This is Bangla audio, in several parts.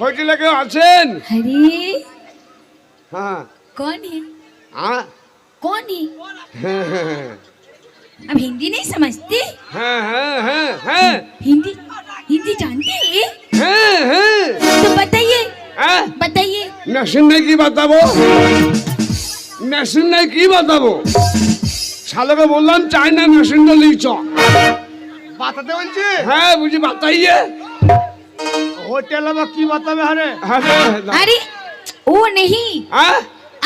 হোটেলে কেউ আছেন अरे হ্যাঁ कौन है হ্যাঁ कौन है হ্যাঁ হ্যাঁ अब हिंदी नहीं समझते হ্যাঁ হ্যাঁ হ্যাঁ হ্যাঁ हिंदी हिंदी जानते हैं হ্যাঁ হ্যাঁ तो बताइए হ্যাঁ बताइए মেশিন নাই কি বাতাবো মেশিন নাই কি বাতাবো শালাকে বললাম চাইনা মেশিনটা লিচ বাতাতে বলছি হ্যাঁ বুঝি বাতাইয়ে হোটেল में की बतावे हरे হ্যাঁ अरे वो नहीं হ্যাঁ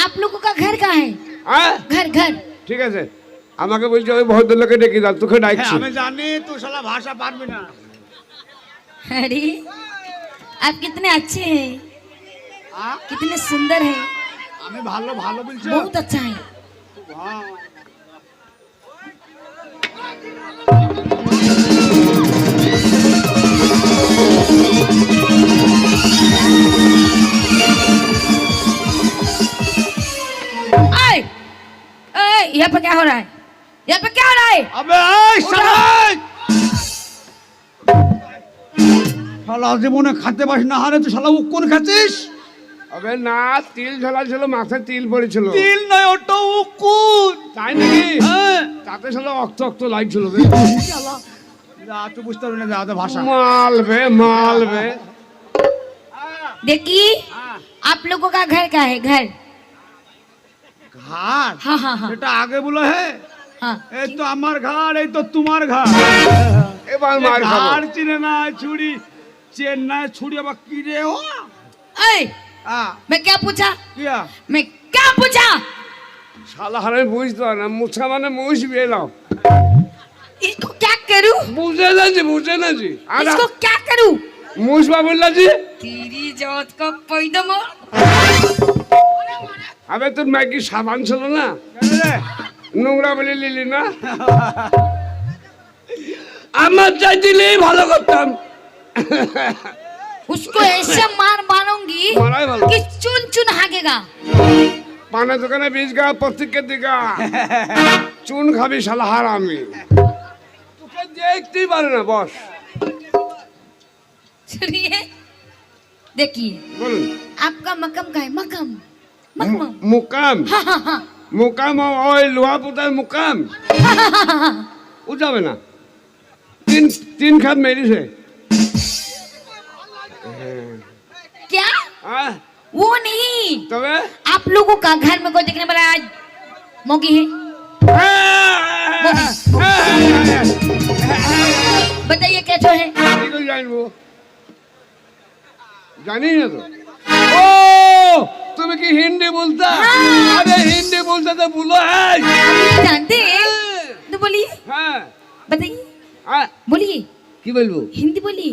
आप लोगों का घर कहाँ है হ্যাঁ घर घर ঠিক আছে আমাকে বলছে ওই ভদ্রলোকে ডেকে দাও তোকে ডাকছি আমি জানি তুই শালা ভাষা পারবি না अरे आप कितने अच्छे हैं আ? कितने सुंदर हैं আমি ভালো ভালো বলছি बहुत अच्छा है হ্যাঁ। आए ए, यहाँ पे क्या हो रहा है यहाँ पे क्या हो रहा है আবে এই শালা এই! শালা জীবনে খাতে পাস না হারে তুই শালা উকুন খাচ্ছিস আবে না তিল ঝোলা ছিল মাথায় তিল পড়েছিল তিল নয় ওটা উকুন তাই নাকি হ্যাঁ তাতে শালা অক্ত অক্ত লাগছিল বে শালা যা তুই বুঝতে পারবি না যা ওদের ভাষা মাল বে মাল বে देखिए आप लोगों का घर का है घर ঘাট हाँ हाँ हाँ এটা আগে বলো হে हाँ এই তো আমার ঘাট এই তো তোমার ঘাট এবার মার খাবো ঘাট চিনে না ছুরি চেন্নাই ছুরি আবার কি রে ও ए, আ मैं क्या पूछा কিয়া मैं क्या पूछा শালা হারে বুঝতে পারে না মুছা মানে মুছ বেলাও इसको क्या करूं বুঝে না জি বুঝে না জি আর इसको क्या करूं মুছ বাবুল্লা জি तेरी जात का पैदम আবে তোর ম্যাগি সাবান ছিল না কেন রে নোংরা বলে নিলি না আমার চাই দিলেই ভালো করতাম उसको ऐसे मार मारूंगी মারাই ভালো कि चुन चुन हागेगा পানের দোকানে বীজ গা প্রত্যেকের দিকা চুন খাবি শালা হার আমি তোকে দেখতেই পারে না বস सुनिए देखिए বলুন आपका मकम का है मकम मकम মুকাম हाँ हाँ हाँ মুকাম ওই লোহা পোতার মুকাম ও যাবে না তিন তিন খাপ মেরেছে क्या আহ, वो नहीं তবে आप लोगों का घर में कोई देखने वाला आज मोगी है बताइए कैसे है কি করে জানবো জানি না তো ও তুমি কি হিন্দি বলতা আরে হিন্দি বলতে তো ভুলো হ্যাঁ आप जानते हैं तो बोलिए হ্যাঁ बताइए আহ, बोलिए কি বলবো हिंदी बोलिए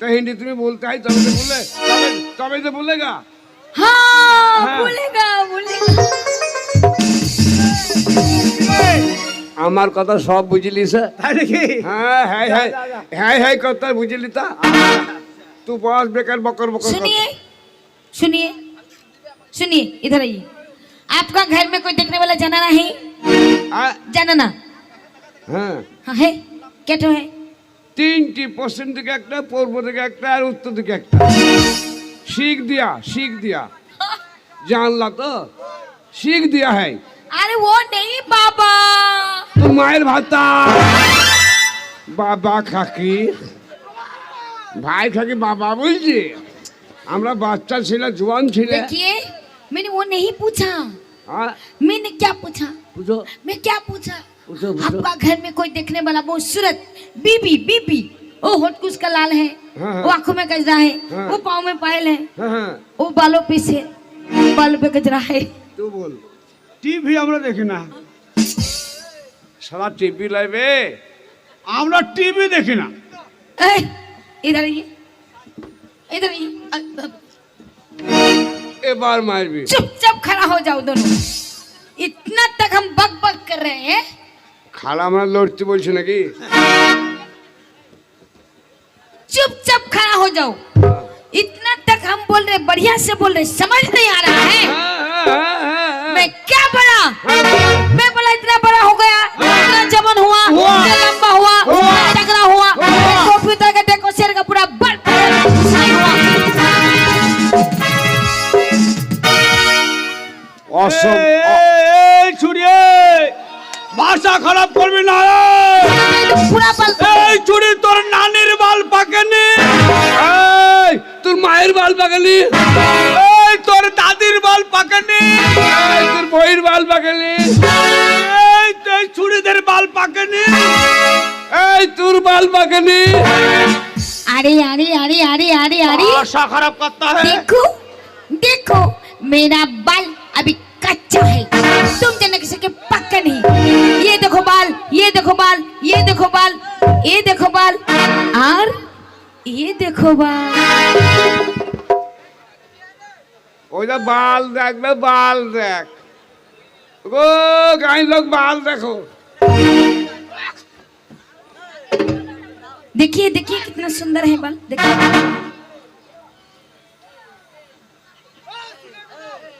তো হিন্দি তুমি বলতে হয় তবে তো বলে তবে তবে তো বলেগা हाँ हाँ। बोलेगा बोलेगा আমার কথা সব বুঝলি স্যার তাই নাকি হ্যাঁ হ্যাঁ হ্যাঁ যা, যা। হ্যাঁ হ্যাঁ কথা বুঝলি তা তুই বস বেকার বকর বকর কর। सुनिए सुनिए सुनिए इधर आइए आपका घर में कोई देखने वाला जाना नहीं আহ, जाना ना হ্যাঁ हाँ है क्या तो है তিনটি পশ্চিম দিকে একটা পূর্ব দিকে একটা আর উত্তর দিকে একটা শিখ দিয়া শিখ দিয়া জানলা তো শিখ দিয়া হ্যাঁ अरे वो नहीं बाबा তো মায়ের ভাতা বাবা খাকি ভাই খাকি বাবা বলছি আমরা বাচ্চা ছিল জোয়ান ছিলে देखिए मैंने वो नहीं पूछा হ্যাঁ मैंने क्या पूछा বুঝো मैं क्या पूछा पूछो, पूछो। आपका घर में कोई देखने वाला वो सूरत बीबी बीबी वो होठ कुछ का लाल है हाँ, हाँ। वो आंखों में गजरा है हाँ। वो पाँव में पायल है হ্যাঁ হ্যাঁ वो बालों पे से बालों पे गजरा है তুই বল টিভি আমরা দেখি না সারা টিভি লাইবে আমরা টিভি দেখি না ए, इधर आइए इधर आइए अ- अ- এবার মারবি चुपचाप खड़ा हो जाओ दोनों इतना तक हम बक बक कर रहे हैं খালা আমরা লড়তে বলছি নাকি चुपचाप खड़ा हो जाओ इतना तक हम बोल रहे बढ़िया से बोल रहे समझ नहीं आ रहा है হ্যাঁ, হ্যাঁ, হ্যাঁ, হ্যাঁ, হ্যাঁ। मैं क्या बड़ा मैं बोला इतना बड़ा हो गया इतना जमन हुआ हुआ। इतना लंबा हुआ हुआ। इतना तगड़ा हुआ हुआ। कंप्यूटर का डेकोरेशन का पूरा बड़ हुआ অসম ছুড়িয়ে ভাষা খারাপ করবি না এই চুড়ি তোর নানির বাল পাকেনি এই তোর মায়ের বাল পাকেনি এই তোর দাদির বাল পাকেনি তোর বইয়ের বাল পাকেনি এই তোর চুড়িদের বাল পাকেনি এই তোর বাল পাকেনি আরে আরে আরে আরে আরে আরে। ভাষা খারাপ করতে দেখো দেখো মেরা বাল अभी कच्चा है तुम जन किसी के पक्का नहीं ये देखो बाल ये देखो बाल ये देखो बाल ये देखो बाल और ये देखो बाल ওইটা বাল দেখ না বাল দেখ গো গাই লোক বাল দেখো देखिए देखिए कितना सुंदर है बाल देखिए কই-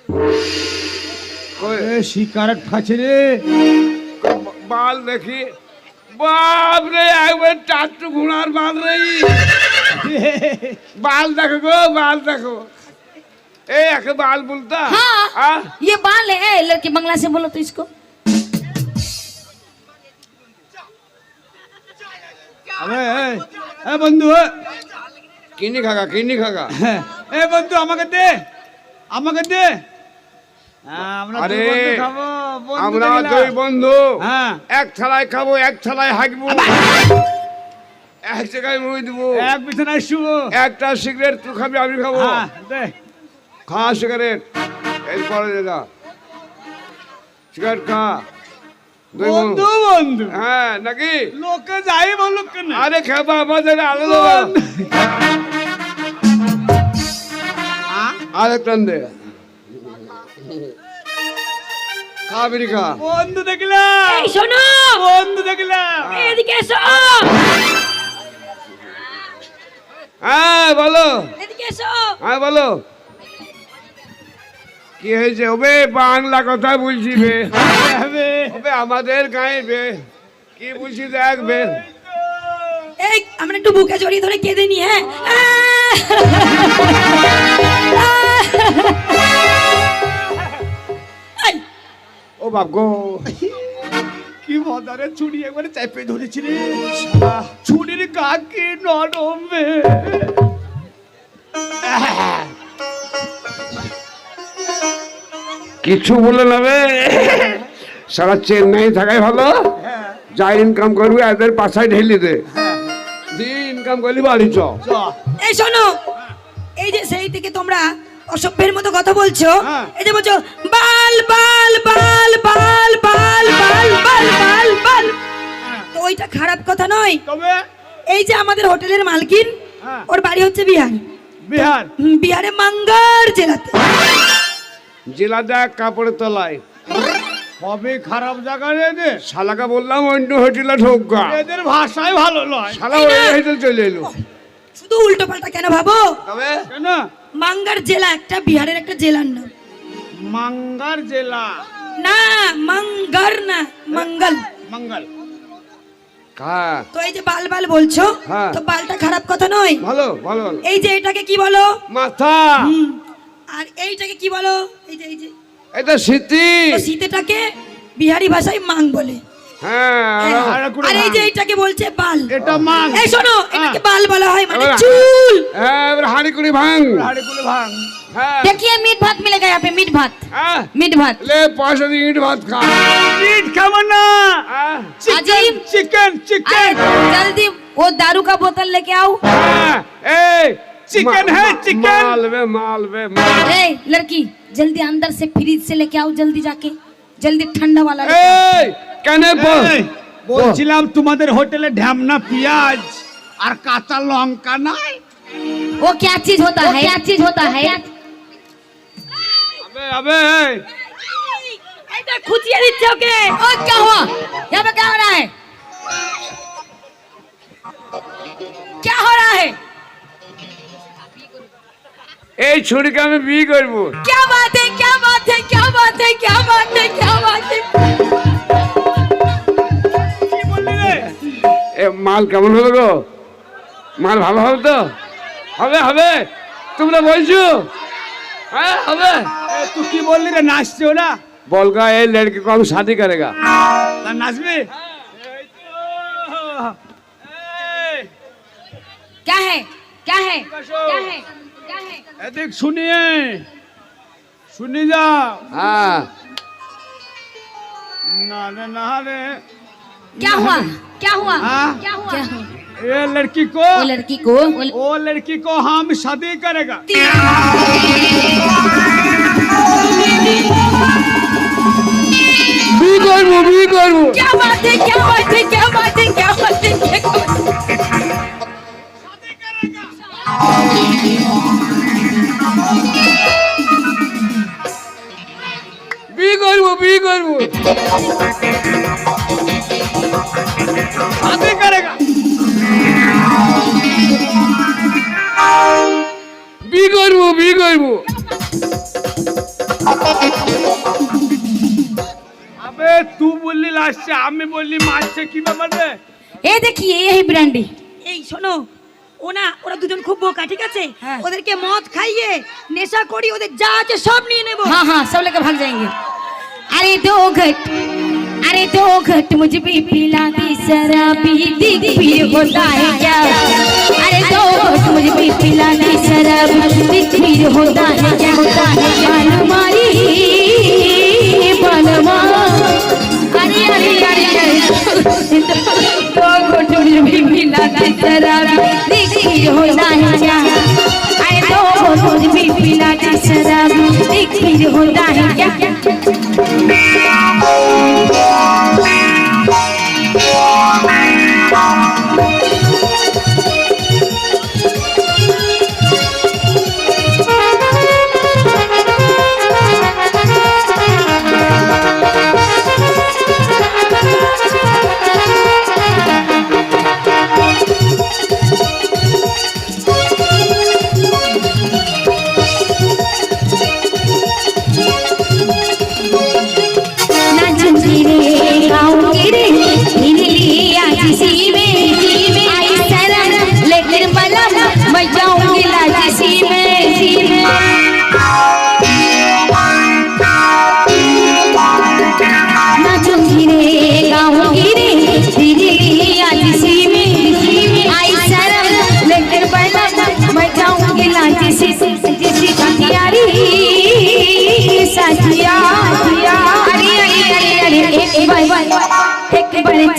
এ হ্যাঁ, ইয়ে লড়কী বাংলা সে বলো তো ইসকো। বন্ধু কিনি খাগা কিনি খাগা। হ্যাঁ, এ বন্ধু আমাকে দে আমাকে দে। আরে, দুই বন্ধু আমরা দুই বন্ধু। হ্যাঁ। এক থালায় খাব এক থালায় হাঁকবো। এক জায়গায় মুই দেবো। এক বিছানায় শুবো। একটা সিগারেট তুই খাবি আমি খাব। হ্যাঁ খা সিগারেট। এরপরে দাদা সিগারেট খা। বন্ধু। বন্ধু হ্যাঁ নাকি? লোকে যাই বলুক কেন? আরে খাবা আমাদের আলাদা আরেক টান খা বন্ধু দেখলাম। এই শোনো। বন্ধু দেখলাম। এদিকে এসো। হ্যাঁ বলো। এদিকে এসো। হ্যাঁ বলো। কি হয়েছে? ওবে বাংলা কথা বলছি বে। ওবে আমাদের গায়ে বে। কি বলছি দেখবে এই আমরা একটু বুকে জড়িয়ে ধরে কেঁদে নি হ্যাঁ? ও বাপ গো কি মজারে ছুরি একবারে চাপে ধরেছি রে শালা, ছুরির গা কি নরম। কিছু বলে নেবে সারা চেন্নাই থাকাই ভালো। যা ইনকাম করবি এদের পাশায় ঢেলে দে। ইনকাম করলি বাড়ি চ, এই শোনো এই যে সেই থেকে তোমরা অসভ্যের মতো কথা বলছো? হ্যাঁ। এই যে বলছো বাল বাল বাল বাল বাল বাল বাল বাল বাল। তো ওইটা খারাপ কথা নয়। তবে? এই যে আমাদের হোটেলের মালকিন হ্যাঁ। ওর বাড়ি হচ্ছে বিহার। বিহার? বিহারে মাঙ্গার জেলাতে। জেলা দেখ কাপড়ের তলায়। কবে খারাপ জায়গা রে। শালাকে বললাম অন্য হোটেলে ঢোকা। এদের ভাষাই ভালো নয়। শালা ওই হোটেল চলে এলো। শুধু উল্টো পাল্টা কেন ভাবো? তবে? কেন? মাঙ্গার জেলা একটা বিহারের একটা জেলার নাম। মাঙ্গার জেলা। না মাঙ্গার না মঙ্গল। মঙ্গল। তো এই যে বাল বাল বলছো হ্যাঁ। তো বালটা খারাপ কথা নয়? ভালো ভালো এই যে এটাকে কি বলো? মাথা। আর এইটাকে কি বলো? এই যে এই যে। এটা স্মৃতি তো শীতেটাকে বিহারি ভাষায় মাং বলে। देखिए मीट भात मिलेगा यहाँ पे मीट भात मीट भात ले मीट भात खा मीट चिकन चिकन चिकन जल्दी वो दारू का बोतल लेके आओ ए चिकन है चिकन मालवे मालवे ए लड़की जल्दी अंदर से फ्रिज से लेके आओ जल्दी जाके जल्दी ठंडा वाला ए কেন ব- এই, বলছিলাম তোমাদের হোটেলে ঢ্যামনা পেঁয়াজ আর কাঁচা লঙ্কা নাই वो क्या चीज होता है क्या चीज होता है আবে আবে এই, এটা খুঁচিয়ে দিচ্ছে ওকে ও क्या हुआ यहाँ पे क्या हो रहा है क्या हो रहा है এই ছুরিকে আমি বিয়ে করবো क्या बात है क्या बात है क्या बात है क्या बात है क्या बात है মাল কেমন হলো গো? মাল ভালো হবে তো? হবে হবে। তোমরা বলছো? হ্যাঁ, হবে। তুই কি বললি রে? নাচছো না? বলগা এই লড়কি কম শাদি করেগা। নাচবি? क्या है? क्या है? क्या हाँ? क्या हुआ? क्या हुआ? क्या हुआ? ये लड़की को वो लड़की को वो लड़की को हम शादी करेगा। भी करूँ भी करूँ क्या बात है क्या बात है क्या बात है क्या बात है भी करूँ भी करूँ বি করবো বি করবো अबे तू बोलली लास्टে আমি বললি মারছে কি ব্যাপার রে ये देखिए यही ब्रांडी এই শোনো ওনা ওরা দুজন খুব বোকা ঠিক আছে হ্যাঁ। ওদেরকে মদ খাইয়ে নেশা করি ওদের যা আছে সব নিয়ে নেবো हाँ हाँ सब लेकर भाग जाएंगे अरे दो घट अरे दो घट मुझे भी पिला दी शराबी दिख भी होता है क्या? अरे दो मुझे भी पिला दी शराबी दिख भी होता है क्या? होता है हमारी बनवा अरे अरे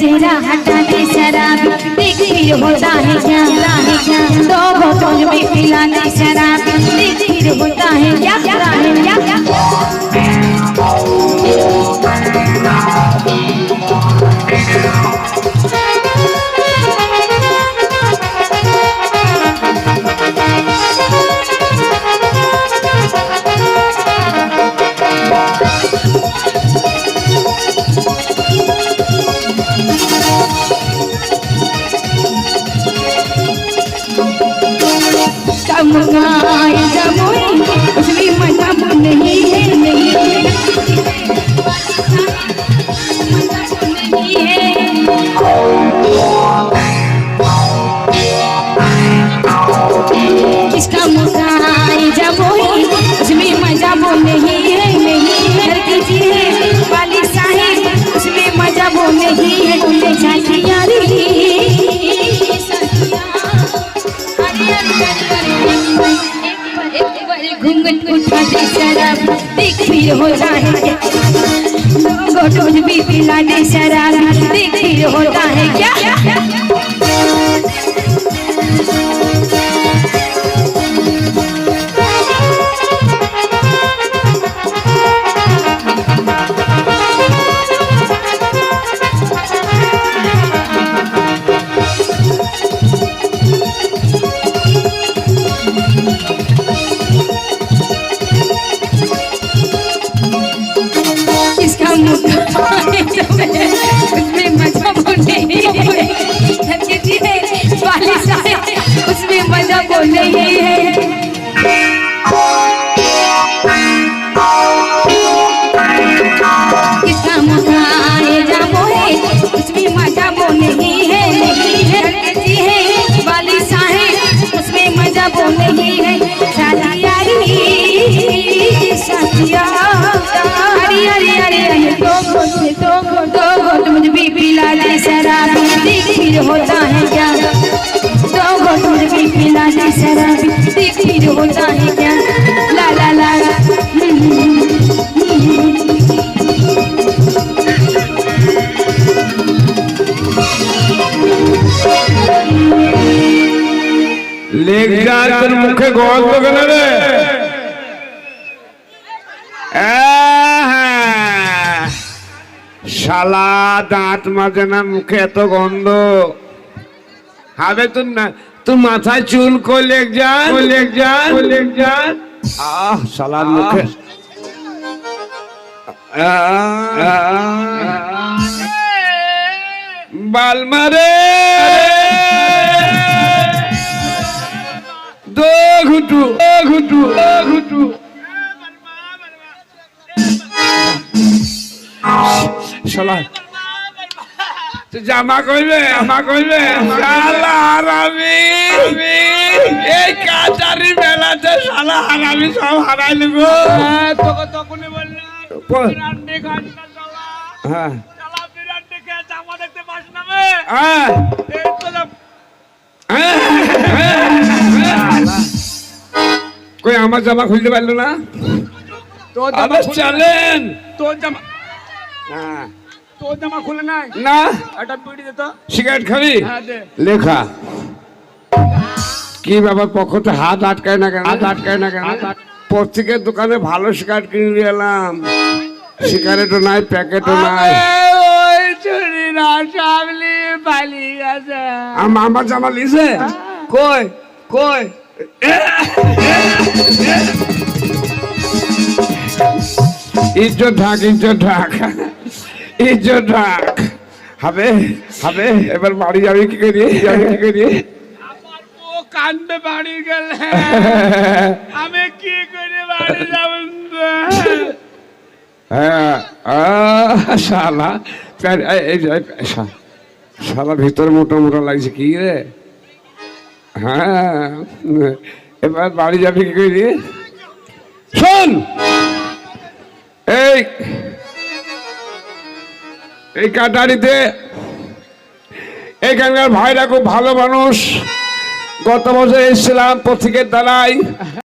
चेहरा हटाने शराब देखी हो जाए क्या है क्या दो बोतल में पिलाने शराब देखी होता है क्या क्या है क्या 等后有下 মুখে কেন রে শালা দাঁত মাজে না মুখে এত গন্ধ। হবে তোর না তোর মাথায় চুল কলেক যান? কলেক যান? কলেক যান? আহ শালার মুখে। বালমারে দো ঘুটু দো ঘুটু দো ঘুটু শালা জামা কইবে জামা কইবে। শালা হারামি এই কাচারি মেলাতে শালা হারামি সব হারাই লিব তোকে তখনই বললাম বিরান্ডি খাস না শালা হ্যাঁ। দেখতে পাস না বে? হ্যাঁ। কই আমার জামা খুলতে পারল না? তোর জামা চালেন। তোর জামা হ্যাঁ। তোর জামা খুলে নাই? না। একটা বিড়ি দে তো। সিগারেট খাবি? হ্যাঁ দে। লেখা। কি ব্যাপার পক্ষতে হাত আটকায় না কেন? হাত আটকায় না কেন? প্রত্যেকের দোকানে ভালো সিগারেট কিনে নিয়ে এলাম। সিগারেটও নাই প্যাকেটও নাই। আমার জামা লিছে? কই? কই? ইজ্জত ঢাক ইজ্জত ঢাক। ইজ্জত ঢাক। হবে হবে এবার বাড়ি যাবি কি করি? যাবি কি করি? কান্দে বাড়ি গেলে। আমি কি করে বাড়ি যাব হ্যাঁ শালা। শালা ভিতরে মোটা মোটা লাগছে কি রে? হ্যাঁ। এবার বাড়ি যাবি কি করে শোন! এই এই কাটারিতে এখানকার ভাইরা খুব ভালো মানুষ। গত বছর এসেছিলাম পথিকের দ্বারাই